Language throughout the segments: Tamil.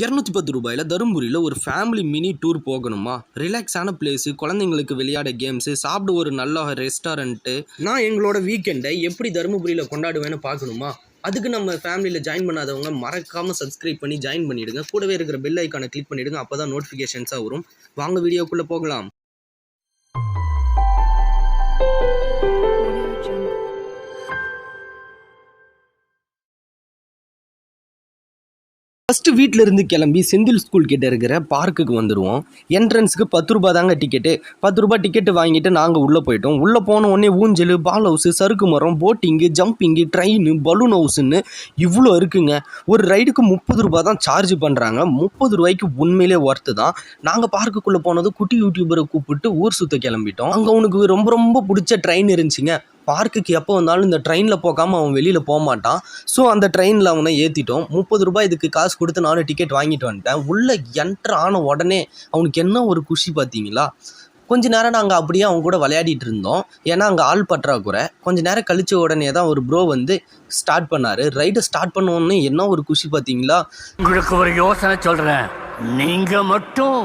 இரநூத்தி பத்து ரூபாயில் தருமபுரியில் ஒரு ஃபேமிலி மினி டூர் போகணுமா? ரிலாக்ஸான பிளேஸு குழந்தைங்களுக்கு விளையாட கேம்ஸு சாப்பிட ஒரு நல்ல ரெஸ்டாரண்ட்டு நான் எங்களோட வீக்கெண்டை எப்படி தருமபுரியில் கொண்டாடுவேன்னு பார்க்கணுமா? அதுக்கு நம்ம ஃபேமிலியில் ஜாயின் பண்ணாதவங்க மறக்காமல் சப்ஸ்கிரைப் பண்ணி ஜாயின் பண்ணிவிடுங்க கூடவே இருக்கிற பெல் ஐக்கானை கிளிக் பண்ணிவிடுங்க அப்போ தான் நோட்டிஃபிகேஷன்ஸாக வரும். வாங்க வீடியோக்குள்ளே போகலாம். ஃபஸ்ட்டு வீட்டில் இருந்து கிளம்பி செந்தில் ஸ்கூல் கிட்ட இருக்கிற பார்க்குக்கு வந்துடுவோம் என்ட்ரன்ஸுக்கு பத்து ரூபா தாங்க டிக்கெட்டு பத்து ரூபா டிக்கெட்டு வாங்கிட்டு நாங்கள் உள்ளே போயிட்டோம். உள்ளே போன உடனே ஊஞ்சல் பால் ஹவுஸு சறுக்கு மரம் போட்டிங்கு ஜம்பிங்கு ட்ரெயின் பலூன் ஹவுஸுன்னு இவ்வளோ இருக்குங்க. ஒரு ரைடுக்கு முப்பது ரூபா தான் சார்ஜ் பண்ணுறாங்க முப்பது ரூபாய்க்கு உண்மையிலே ஒர்த்து தான். நாங்கள் பார்க்குக்குள்ளே போனது குட்டி யூடியூபரை கூப்பிட்டு ஊர் சுற்ற கிளம்பிட்டோம். அங்கே உனக்கு ரொம்ப ரொம்ப பிடிச்ச ட்ரெயின் இருந்துச்சுங்க. பார்க்குக்கு எப்போ வந்தாலும் இந்த ட்ரெயினில் போகாமல் அவன் வெளியில் போக மாட்டான் ஸோ அந்த ட்ரெயினில் அவனை ஏற்றிட்டோம் முப்பது ரூபாய் இதுக்கு காசு கொடுத்து நானும் டிக்கெட் வாங்கிட்டு வந்துட்டேன். உள்ளே என்ட்ரு ஆன உடனே அவனுக்கு என்ன ஒரு குஷி பார்த்தீங்களா? கொஞ்ச நேரம் நாங்கள் அப்படியே அவங்க கூட விளையாடிட்டு இருந்தோம். ஏன்னா அங்கே ஆள் பற்றாக்குறை. கொஞ்ச நேரம் கழிச்ச உடனே தான் ஒரு ப்ரோ வந்து ஸ்டார்ட் பண்ணார். ரைடை ஸ்டார்ட் பண்ணோன்னு என்ன ஒரு குஷி பார்த்தீங்களா? உங்களுக்கு ஒரு யோசனை சொல்கிறேன் நீங்கள் மட்டும்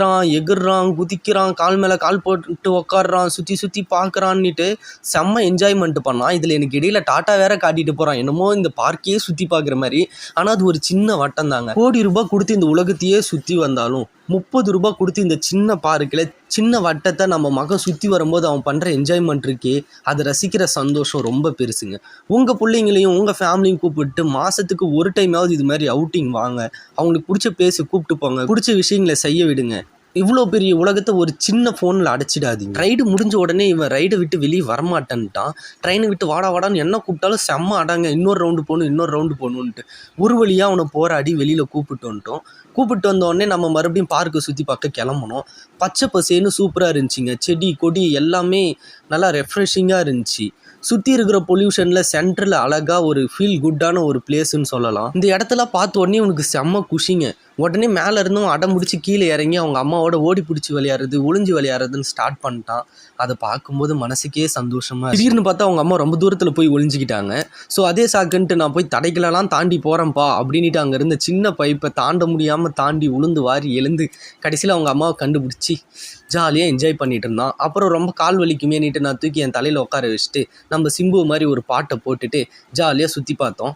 சுத்துறான், எகுறான் குதிக்கிறான் கால் மேலே கால் போட்டு உக்காடுறான் சுற்றி சுற்றி பார்க்குறான்னுட்டு செம்ம என்ஜாய்மெண்ட் பண்ணான் இதில் எனக்கு இடையில டாட்டா வேற காட்டிட்டு போகிறான் என்னமோ இந்த பார்க்கையே சுற்றி பார்க்குற மாதிரி. ஆனால் அது ஒரு சின்ன வட்டம் தாங்க கோடி ரூபாய் கொடுத்து இந்த உலகத்தையே சுற்றி வந்தாலும் முப்பது ரூபாய் கொடுத்து இந்த சின்ன பார்க்கில் சின்ன வட்டத்தை நம்ம மகன் சுற்றி வரும்போது அவன் பண்ணுற என்ஜாய்மெண்ட் இருக்கே அதை ரசிக்கிற சந்தோஷம் ரொம்ப பெருசுங்க. உங்கள் பிள்ளைங்களையும் உங்கள் ஃபேமிலியும் கூப்பிட்டு மாதத்துக்கு ஒரு டைமாவது இது மாதிரி அவுட்டிங் வாங்க. அவங்களுக்கு பிடிச்ச பிளேஸை கூப்பிட்டு போங்க. பிடிச்ச விஷயங்களை செய்ய விடுங்க. இவ்வளோ பெரிய உலகத்தை ஒரு சின்ன ஃபோனில் அடைச்சிடாதீங்க. ரைடு முடிஞ்ச உடனே இவன் ரைடை விட்டு வெளியே வரமாட்டேன்ட்டான். ட்ரெயினை விட்டு வாடா வாடான்னு என்ன கூப்பிட்டாலும் செம்ம அடாங்க. இன்னொரு ரவுண்டு போகணும் இன்னொரு ரவுண்டு போகணுன்ட்டு. ஒரு வழியாக அவனை போராடி வெளியில் கூப்பிட்டு வந்துட்டோம். கூப்பிட்டு வந்தோடனே நம்ம மறுபடியும் பார்க்கை சுற்றி பார்க்க கிளம்பணும் பச்சை பசேன்னு சூப்பராக இருந்துச்சுங்க. செடி கொடி எல்லாமே நல்லா ரெஃப்ரெஷிங்காக இருந்துச்சு. சுற்றி இருக்கிற பொல்யூஷனில் சென்டரில் அழகாக ஒரு ஃபீல் குட்டான ஒரு பிளேஸ்ன்னு சொல்லலாம். இந்த இடத்துல பார்த்த உடனே உனக்கு செம்ம குஷிங்க. உடனே மேலே இருந்தும் அடம் முடிச்சு கீழே இறங்கி அவங்க அம்மாவோட ஓடி பிடிச்சி விளையாடுறது ஒளிஞ்சு விளையாடுறதுன்னு ஸ்டார்ட் பண்ணிட்டான். அதை பார்க்கும்போது மனசுக்கே சந்தோஷமாக திடீர்னு பார்த்தா அவங்க அம்மா ரொம்ப தூரத்தில் போய் ஒளிஞ்சிக்கிட்டாங்க. ஸோ அதே சாக்குன்ட்டு நான் போய் தடைகளெல்லாம் தாண்டி போகிறேன்ப்பா அப்படின்ட்டு அங்கே இருந்த சின்ன பைப்பை தாண்ட முடியாமல் தாண்டி உளுந்து வாரி எழுந்து கடைசியில் அவங்க அம்மாவை கண்டுபிடிச்சி ஜாலியாக என்ஜாய் பண்ணிட்டு இருந்தான். அப்புறம் ரொம்ப கால் வலிக்குமேனிட்டு நான் தூக்கி என் தலையில் உட்கார வச்சுட்டு நம்ம சிம்பு மாதிரி ஒரு பாட்டை போட்டுட்டு ஜாலியாக சுற்றி பார்த்தோம்.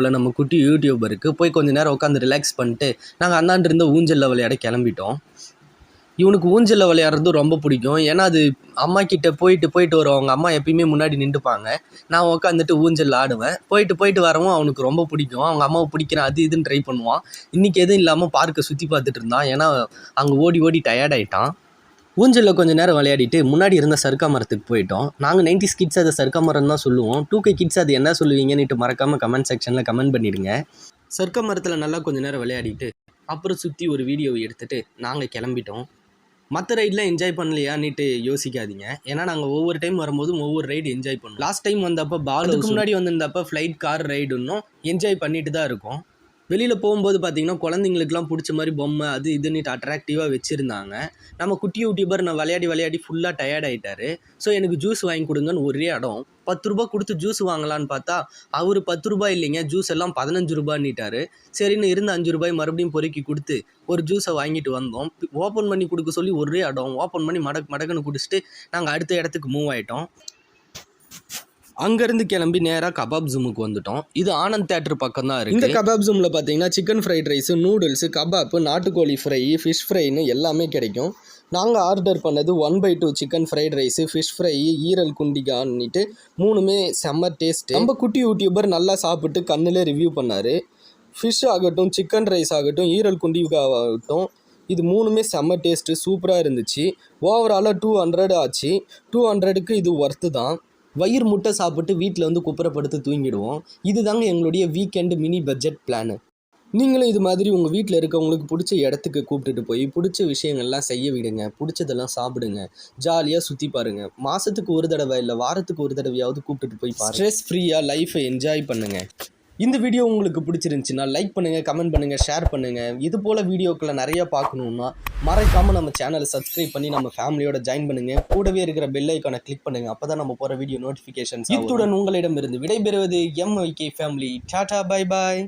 போல் நம்ம குட்டி யூடியூபருக்கு போய் கொஞ்ச நேரம் உட்காந்து ரிலாக்ஸ் பண்ணிட்டு நாங்கள் அந்தாண்டிருந்த ஊஞ்சலில் விளையாட கிளம்பிட்டோம். இவனுக்கு ஊஞ்சலில் விளையாடுறது ரொம்ப பிடிக்கும். ஏன்னா அது அம்மா கிட்ட போயிட்டு போயிட்டு வருவோம் அவங்க அம்மா எப்பயுமே முன்னாடி நின்றுப்பாங்க. நான் உட்காந்துட்டு ஊஞ்சலில் ஆடுவேன். போயிட்டு போயிட்டு வரவும் அவனுக்கு ரொம்ப பிடிக்கும். அவங்க அம்மாவை பிடிக்கிறேன் அது இதுன்னு ட்ரை பண்ணுவான். இன்றைக்கி எதுவும் இல்லாமல் பார்க்கை சுற்றி பார்த்துட்டு இருந்தான். ஏன்னா அங்கே ஓடி ஓடி டயர்ட் ஆகிட்டான் ஊஞ்சலில் கொஞ்ச நேரம் விளையாடிட்டு முன்னாடி இருந்த சர்க்கா மரத்துக்கு போயிட்டோம். நாங்கள் நைன்டி கிட்ஸ் அதை சர்க்கா மரம் தான் சொல்லுவோம். டூ கே கிட்ஸ் அது என்ன சொல்லுவீங்கன்னுட்டு மறக்காமல் கமெண்ட் செக்ஷனில் கமெண்ட் பண்ணிடுங்க. சர்க்கா மரத்தில் நல்லா கொஞ்ச நேரம் விளையாடிட்டு அப்புறம் சுற்றி ஒரு வீடியோ எடுத்துட்டு நாங்கள் கிளம்பிட்டோம். மற்ற ரைட்லாம் என்ஜாய் பண்ணலையான்னுட்டு யோசிக்காதீங்க. ஏன்னா நாங்கள் ஒவ்வொரு டைம் வரும்போதும் ஒவ்வொரு ரைடு என்ஜாய் பண்ணோம் லாஸ்ட் டைம் வந்தப்போ பால் முன்னாடி வந்திருந்தப்போ ஃப்ளைட் கார் ரைடுன்னும் என்ஜாய் பண்ணிட்டு தான் இருக்கோம். வெளியில் போகும்போது பார்த்திங்கன்னா குழந்தைங்களுக்குலாம் பிடிச்ச மாதிரி பொம்மை அது இதுன்னுட்டு அட்ராக்டிவாக வச்சுருந்தாங்க. நம்ம குட்டி யூடியூபர் நான் விளையாடி விளையாடி ஃபுல்லாக டயர்ட் ஆகிட்டாரு ஸோ எனக்கு ஜூஸ் வாங்கி கொடுங்கன்னு ஒரே இடம். பத்து ரூபா கொடுத்து ஜூஸ் வாங்கலான்னு பார்த்தா அவர் பத்து ரூபாய் இல்லைங்க ஜூஸ் எல்லாம் பதினஞ்சு ரூபான்னிட்டாரு சரின்னு இருந்த அஞ்சு ரூபாய் மறுபடியும் பொறுக்கி கொடுத்து ஒரு ஜூஸை வாங்கிட்டு வந்தோம். ஓப்பன் பண்ணி கொடுக்க சொல்லி ஒரே இடம். ஓப்பன் பண்ணி மடக் மடக்குன்னு குடிச்சிட்டு நாங்கள் அடுத்த இடத்துக்கு மூவ் ஆகிட்டோம் அங்கேருந்து கிளம்பி நேராக கபாப் ஜூமுக்கு வந்துட்டோம். இது ஆனந்த் தேட்டர் பக்கம் தான் இருக்குது இந்த கபாப் ஜூமில் பார்த்தீங்கன்னா chicken fried rice noodles kebab நாட்டுக்கோழி ஃப்ரை ஃபிஷ் ஃப்ரைன்னு எல்லாமே கிடைக்கும். நாங்கள் ஆர்டர் பண்ணது one by two chicken fried rice fish fry ஈரல் குண்டிகான்னுட்டு மூணுமே செம்ம டேஸ்ட்டு நம்ம குட்டி யூடியூபர் நல்லா சாப்பிட்டு கண்ணில் ரிவ்யூ பண்ணார். ஃபிஷ் ஆகட்டும் சிக்கன் ரைஸ் ஆகட்டும் ஈரல் குண்டிகா ஆகட்டும் இது மூணுமே செம்ம டேஸ்ட்டு சூப்பராக இருந்துச்சு. ஓவராலாக டூ ஹண்ட்ரட் ஆச்சு. டூ ஹண்ட்ரடுக்கு இது ஒர்த்து தான். வயிறு முட்டை சாப்பிட்டு வீட்டில் வந்து குப்புறப்படுத்து தூங்கிடுவோம். இதுதாங்க எங்களுடைய வீக்கெண்டு மினி பட்ஜெட் பிளானு நீங்களும் இது மாதிரி உங்கள் வீட்டில் இருக்கவங்களுக்கு பிடிச்ச இடத்துக்கு கூப்பிட்டுட்டு போய் பிடிச்ச விஷயங்கள்லாம் செய்ய விடுங்க. பிடிச்சதெல்லாம் சாப்பிடுங்க. ஜாலியாக சுற்றி பாருங்கள் மாதத்துக்கு ஒரு தடவை இல்லை வாரத்துக்கு ஒரு தடவையாவது கூப்பிட்டுட்டு போய் பாருங்கள் ஸ்ட்ரெஸ் ஃப்ரீயாக லைஃப்பை என்ஜாய் பண்ணுங்கள் இந்த வீடியோ உங்களுக்கு பிடிச்சிருந்துச்சுன்னா லைக் பண்ணுங்கள் கமெண்ட் பண்ணுங்கள் ஷேர் பண்ணுங்கள் இது போல் வீடியோக்களை நிறைய பார்க்கணுன்னா மறக்காமல் நம்ம சேனலை சப்ஸ்கிரைப் பண்ணி நம்ம ஃபேமிலியோட ஜாயின் பண்ணுங்கள் கூடவே இருக்கிற பெல் ஐக்கானை கிளிக் பண்ணுங்கள் அப்போ தான் நம்ம போகிற வீடியோ நோட்டிஃபிகேஷன்ஸ் இத்துடன் உங்களிடமிருந்து விடைபெறுவது M Y K family tata bye bye